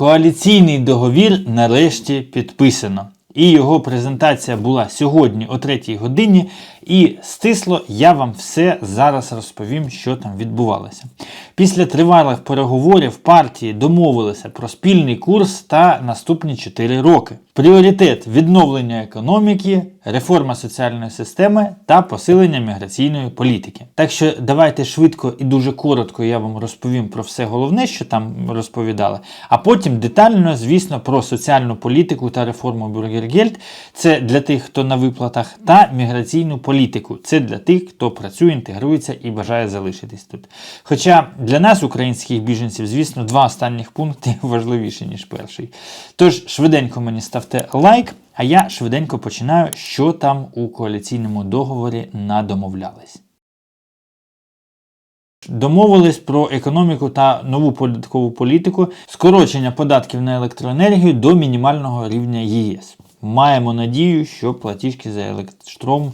Коаліційний договір нарешті підписано. І його презентація була сьогодні о 3 годині. І стисло я вам все зараз розповім, що там відбувалося. Після тривалих переговорів партії домовилися про спільний курс та наступні 4 роки. Пріоритет відновлення економіки, реформа соціальної системи та посилення міграційної політики. Так що давайте швидко і дуже коротко я вам розповім про все головне, що там розповідали, а потім детально, звісно, про соціальну політику та реформу Бюргергельд. Це для тих, хто на виплатах, та міграційну політику. Це для тих, хто працює, інтегрується і бажає залишитись тут. Хоча для нас, українських біженців, звісно, два останніх пункти важливіші, ніж перший. Тож швиденько мені ставте лайк, а я швиденько починаю, що там у коаліційному договорі надомовлялись. Домовились про економіку та нову податкову політику, скорочення податків на електроенергію до мінімального рівня ЄС. Маємо надію, що платіжки за електростром,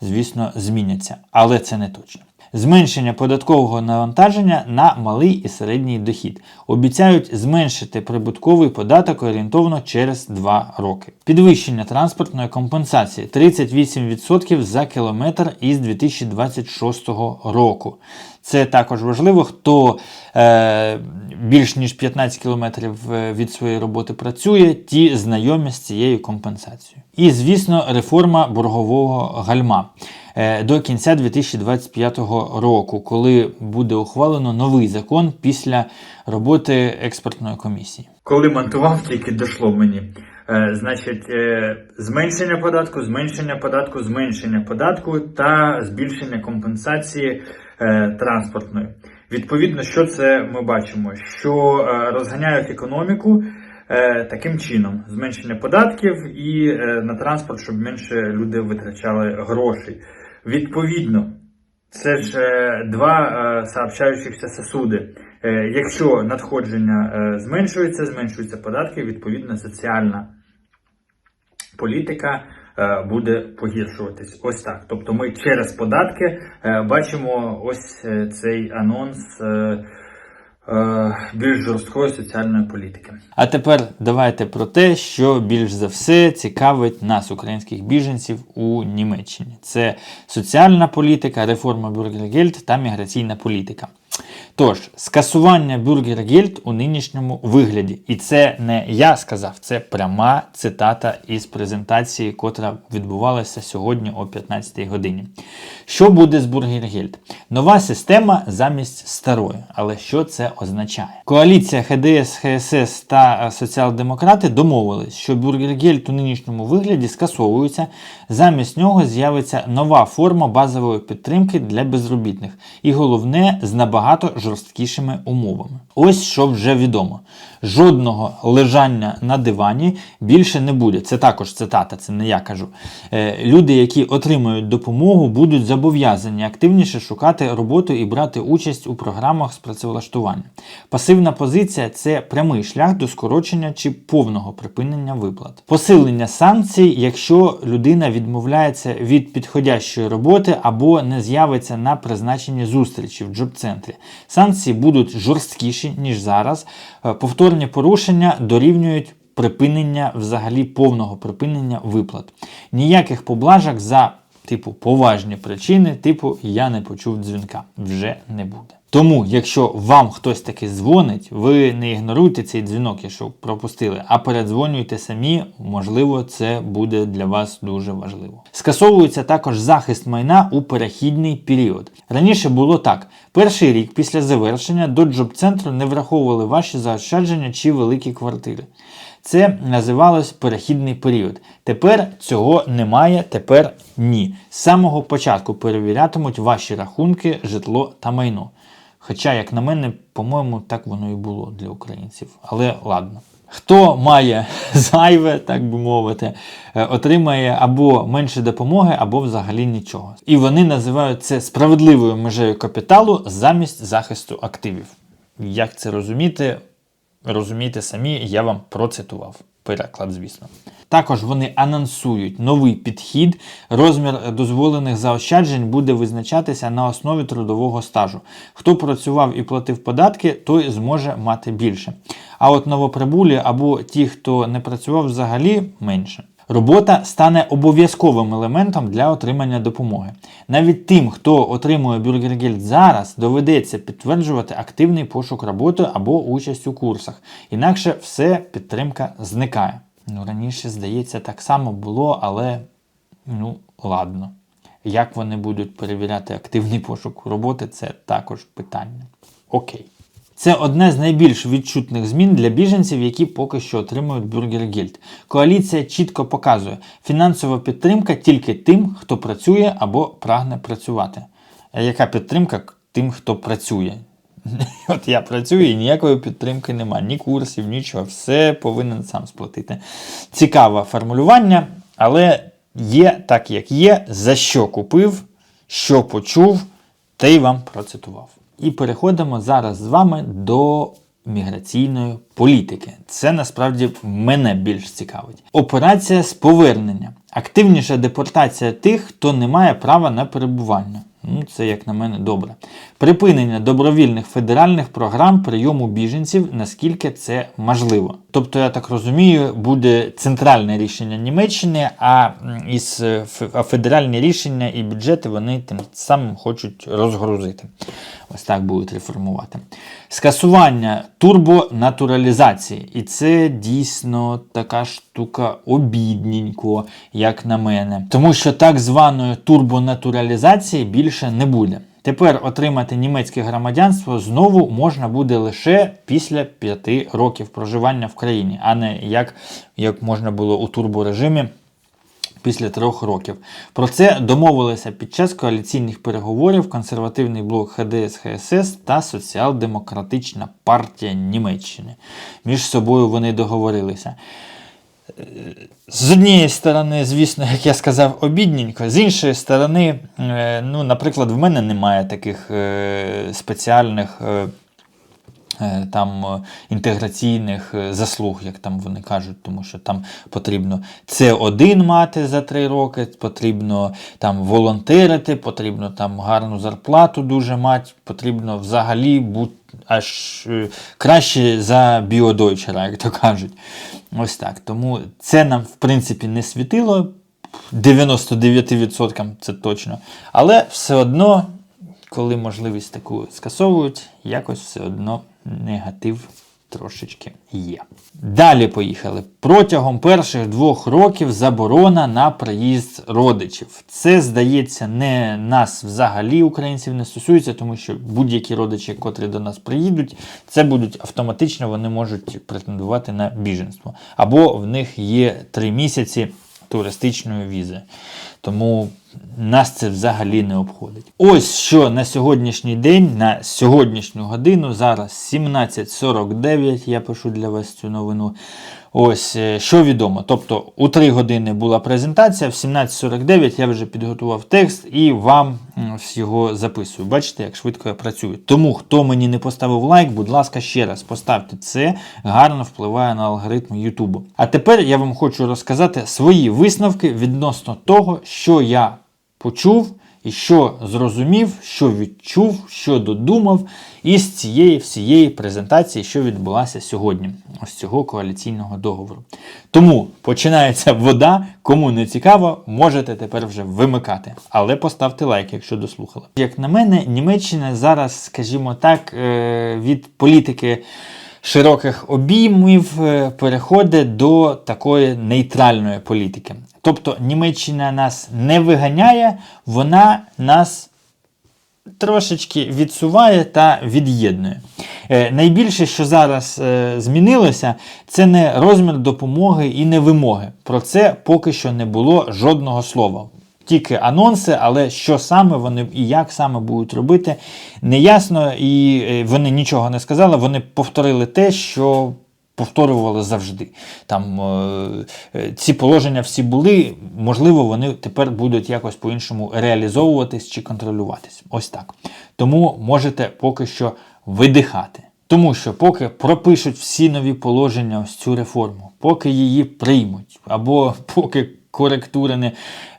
звісно, зміняться, але це не точно. Зменшення податкового навантаження на малий і середній дохід. Обіцяють зменшити прибутковий податок орієнтовно через 2 роки. Підвищення транспортної компенсації 38% за кілометр із 2026 року. Це також важливо, хто е, більш ніж 15 кілометрів е, від своєї роботи працює, ті знайомі з цією компенсацією. І, звісно, реформа боргового гальма е, до кінця 2025 року, коли буде ухвалено новий закон після роботи експертної комісії. Коли монтував, тільки дійшло мені. Е, Значить, е, зменшення податку, зменшення податку, зменшення податку та збільшення компенсації е, транспортної. Відповідно, що це ми бачимо? Що е, розганяють економіку е, таким чином: зменшення податків і на транспорт, щоб менше люди витрачали грошей. Відповідно, це ж два сообщаючихся сосуди. Якщо надходження зменшується, зменшуються податки, відповідно соціальна політика буде погіршуватись. Ось так. Тобто ми через податки е, бачимо ось е, цей анонс. е, е, Більш жорсткої соціальної політики. А тепер давайте про те, що більш за все цікавить нас, українських біженців у Німеччині. Це соціальна політика, реформа Бюргергельд та міграційна політика. Тож, скасування Бюргергельд у нинішньому вигляді. І це не я сказав, це пряма цитата із презентації, котра відбувалася сьогодні о 15 годині. Що буде з Бюргергельд? Нова система замість старої. Але що це означає? Коаліція ХДС, ХСС та соціал-демократи домовились, що Бюргергельд у нинішньому вигляді скасовується. Замість нього з'явиться нова форма базової підтримки для безробітних. І головне, з набагато жорсткішими умовами. Ось що вже відомо: жодного лежання на дивані більше не буде. Це також цитата, це не я кажу. Е, Люди, які отримують допомогу, будуть зобов'язані активніше шукати роботу і брати участь у програмах з працевлаштування. Пасивна позиція це прямий шлях до скорочення чи повного припинення виплат. Посилення санкцій, якщо людина відмовляється від підходящої роботи або не з'явиться на призначенні зустрічі в джоб-центрі. Санкції будуть жорсткіші, ніж зараз. Е, Повторні порушення дорівнюють припинення взагалі повного припинення виплат. Ніяких поблажок за типу поважні причини, типу я не почув дзвінка. Вже не буде. Тому, якщо вам хтось таки дзвонить, ви не ігноруйте цей дзвінок, якщо пропустили, а передзвонюйте самі, можливо, це буде для вас дуже важливо. Скасовується також захист майна у перехідний період. Раніше було так: перший рік після завершення до джоб-центру не враховували ваші заощадження чи великі квартири. Це називалось перехідний період. Тепер цього немає, тепер ні. З самого початку перевірятимуть ваші рахунки, житло та майно. Хоча, як на мене, по-моєму, так воно і було для українців. Але ладно. Хто має зайве, так би мовити, е, отримає або менше допомоги, або взагалі нічого. І вони називають це справедливою межею капіталу замість захисту активів. Як це розуміти? Розумієте самі, я вам процитував. Переклад, звісно. Також вони анонсують новий підхід. Розмір дозволених заощаджень буде визначатися на основі трудового стажу. Хто працював і платив податки, той зможе мати більше. А от новоприбулі або ті, хто не працював взагалі, менше. Робота стане обов'язковим елементом для отримання допомоги. Навіть тим, хто отримує бюргергельд зараз, доведеться підтверджувати активний пошук роботи або участь у курсах. Інакше все підтримка зникає. Ну, раніше, здається, так само було, але ну, ладно. Як вони будуть перевіряти активний пошук роботи, це також питання. Окей. Це одне з найбільш відчутних змін для біженців, які поки що отримують бюргергельд. Коаліція чітко показує, фінансова підтримка тільки тим, хто працює або прагне працювати. Яка підтримка тим, хто працює? От я працюю і ніякої підтримки немає, ні курсів, нічого, все повинен сам сплатити. Цікаве формулювання, але є так, як є, за що купив, що почув, те й вам процитував. І переходимо зараз з вами до міграційної політики. Це насправді мене більш цікавить. Операція з повернення. Активніша депортація тих, хто не має права на перебування. Ну, це, як на мене, добре. Припинення добровільних федеральних програм прийому біженців, наскільки це можливо. Тобто, я так розумію, буде центральне рішення Німеччини, а із е, федеральні рішення і бюджети вони тим самим хочуть розгрузити. Ось так будуть реформувати. Скасування турбонатуралізації. І це дійсно така штука обідненько, як на мене. Тому що так званої турбонатуралізації більше не буде. Тепер отримати німецьке громадянство знову можна буде лише після 5 років проживання в країні, а не як, як можна було у турборежимі після трьох років. Про це домовилися під час коаліційних переговорів консервативний блок ХДС ХСС та Соціал-Демократична партія Німеччини. Між собою вони договорилися. Е, З однієї сторони, звісно, як я сказав, обідненько, з іншої сторони, е, ну, наприклад, в мене немає таких е, спеціальних. Е, Там е, інтеграційних е, заслуг, як там вони кажуть, тому що там потрібно С1 мати за 3 роки, потрібно там волонтерити, потрібно там гарну зарплату дуже мати, потрібно взагалі бути аж краще за біодойчера, як то кажуть. Ось так. Тому це нам, в принципі, не світило 99% це точно. Але все одно, коли можливість таку скасовують, якось все одно негатив трошечки є. Далі поїхали. Протягом перших двох років заборона на приїзд родичів. Це, здається, не нас взагалі, українців, не стосується, тому що будь-які родичі, котрі до нас приїдуть, це будуть автоматично, вони можуть претендувати на біженство. Або в них є три місяці туристичної візи. Тому нас це взагалі не обходить. Ось що на сьогоднішній день, на сьогоднішню годину, зараз 17.49, я пишу для вас цю новину. Ось е, що відомо. Тобто у 3 години була презентація, в 17.49 я вже підготував текст і вам його записую. Бачите, як швидко я працюю. Тому, хто мені не поставив лайк, будь ласка, ще раз поставте це, гарно впливає на алгоритм Ютубу. А тепер я вам хочу розказати свої висновки відносно того, що я почув. І що зрозумів, що відчув, що додумав із цієї всієї презентації, що відбулася сьогодні, ось цього коаліційного договору. Тому починається вода. Кому не цікаво, можете тепер вже вимикати. Але поставте лайк, якщо дослухали. Як на мене, Німеччина зараз, скажімо так, е, від політики широких обіймів е, переходить до такої нейтральної політики. Тобто Німеччина нас не виганяє, вона нас трошечки відсуває та від'єднує. Е, найбільше, що зараз е, змінилося, це не розмір допомоги і не вимоги. Про це поки що не було жодного слова. Тільки анонси, але що саме вони і як саме будуть робити, неясно, і е, вони нічого не сказали. Вони повторили те, що повторювали завжди. Там е, е, ці положення всі були, можливо, вони тепер будуть якось по-іншому реалізовуватись чи контролюватись. Ось так. Тому можете поки що видихати. Тому що поки пропишуть всі нові положення ось цю реформу, поки її приймуть, або поки коректури,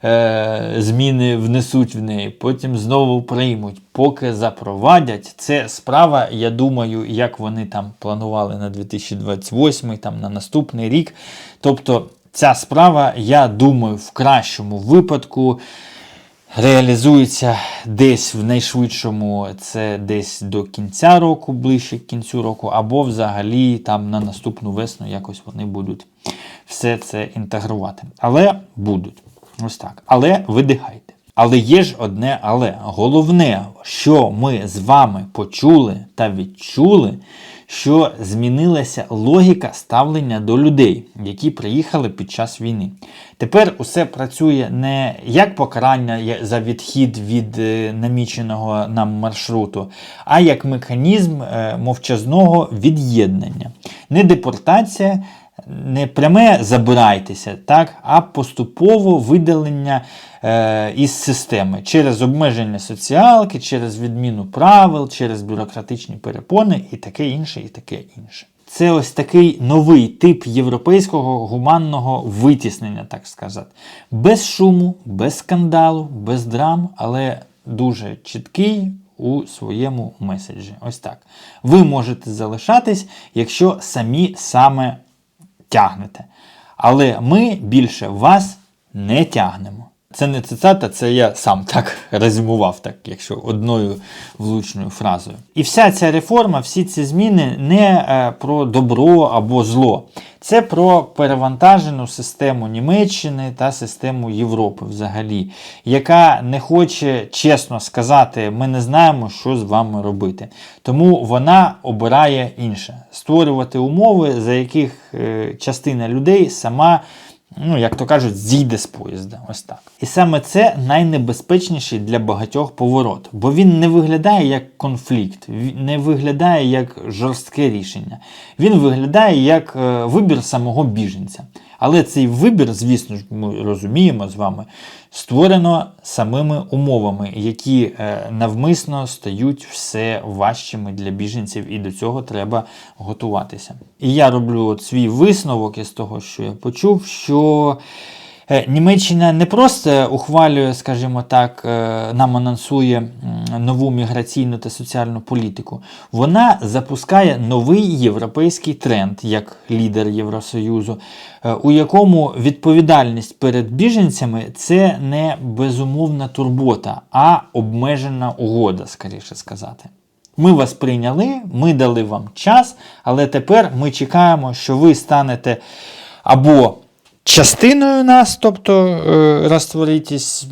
е, зміни внесуть в неї, потім знову приймуть, поки запровадять, це справа, я думаю, як вони там планували на 2028, там на наступний рік. Тобто ця справа, я думаю, в кращому випадку реалізується десь в найшвидшому, це десь до кінця року, ближче к кінцю року, або взагалі там на наступну весну якось вони будуть все це інтегрувати. Але будуть. Ось так. Але видихайте. Але є ж одне але. Головне, що ми з вами почули та відчули, що змінилася логіка ставлення до людей, які приїхали під час війни. Тепер усе працює не як покарання за відхід від е, наміченого нам маршруту, а як механізм е, мовчазного від'єднання. Не депортація, не пряме забирайтеся, так, а поступово видалення е, із системи через обмеження соціалки, через відміну правил, через бюрократичні перепони і таке інше, і таке інше. Це ось такий новий тип європейського гуманного витіснення, так сказати. Без шуму, без скандалу, без драм, але дуже чіткий у своєму меседжі. Ось так. Ви можете залишатись, якщо самі саме тягнете. Але ми більше вас не тягнемо. Це не цитата, це я сам так резюмував, так, якщо одною влучною фразою. І вся ця реформа, всі ці зміни не е, про добро або зло. Це про перевантажену систему Німеччини та систему Європи взагалі, яка не хоче чесно сказати, ми не знаємо, що з вами робити. Тому вона обирає інше: створювати умови, за яких е, частина людей сама ну, як то кажуть, зійде з поїзда. Ось так. І саме це найнебезпечніший для багатьох поворот, бо він не виглядає як конфлікт, не виглядає як жорстке рішення. Він виглядає як е, вибір самого біженця. Але цей вибір, звісно ж, ми розуміємо з вами, створено самими умовами, які е, навмисно стають все важчими для біженців, і до цього треба готуватися. І я роблю от свій висновок із того, що я почув, що. Е, Німеччина не просто ухвалює, скажімо так, е, нам анонсує нову міграційну та соціальну політику. Вона запускає новий європейський тренд як лідер Євросоюзу, е, у якому відповідальність перед біженцями це не безумовна турбота, а обмежена угода, скоріше сказати. Ми вас прийняли, ми дали вам час, але тепер ми чекаємо, що ви станете або частиною нас, тобто розтворитись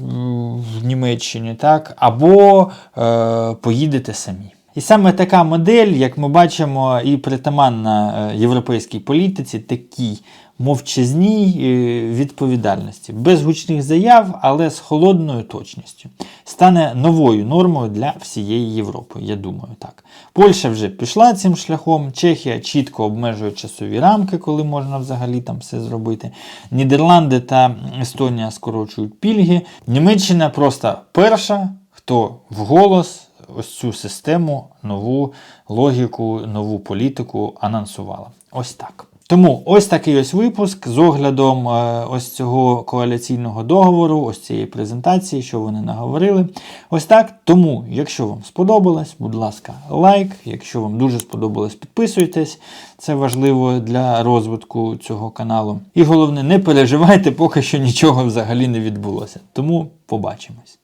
в Німеччині, так, або е, поїдете самі. І саме така модель, як ми бачимо, і притаманна е, європейській політиці, такій мовчазній е, відповідальності, без гучних заяв, але з холодною точністю, стане новою нормою для всієї Європи. Я думаю, так. Польща вже пішла цим шляхом, Чехія чітко обмежує часові рамки, коли можна взагалі там все зробити. Нідерланди та Естонія скорочують пільги. Німеччина просто перша, хто вголос ось цю систему, нову логіку, нову політику анонсувала. Ось так. Тому ось такий ось випуск з оглядом е, ось цього коаліційного договору, ось цієї презентації, що вони наговорили. Ось так. Тому, якщо вам сподобалось, будь ласка, лайк. Якщо вам дуже сподобалось, підписуйтесь. Це важливо для розвитку цього каналу. І головне, не переживайте, поки що нічого взагалі не відбулося. Тому побачимось.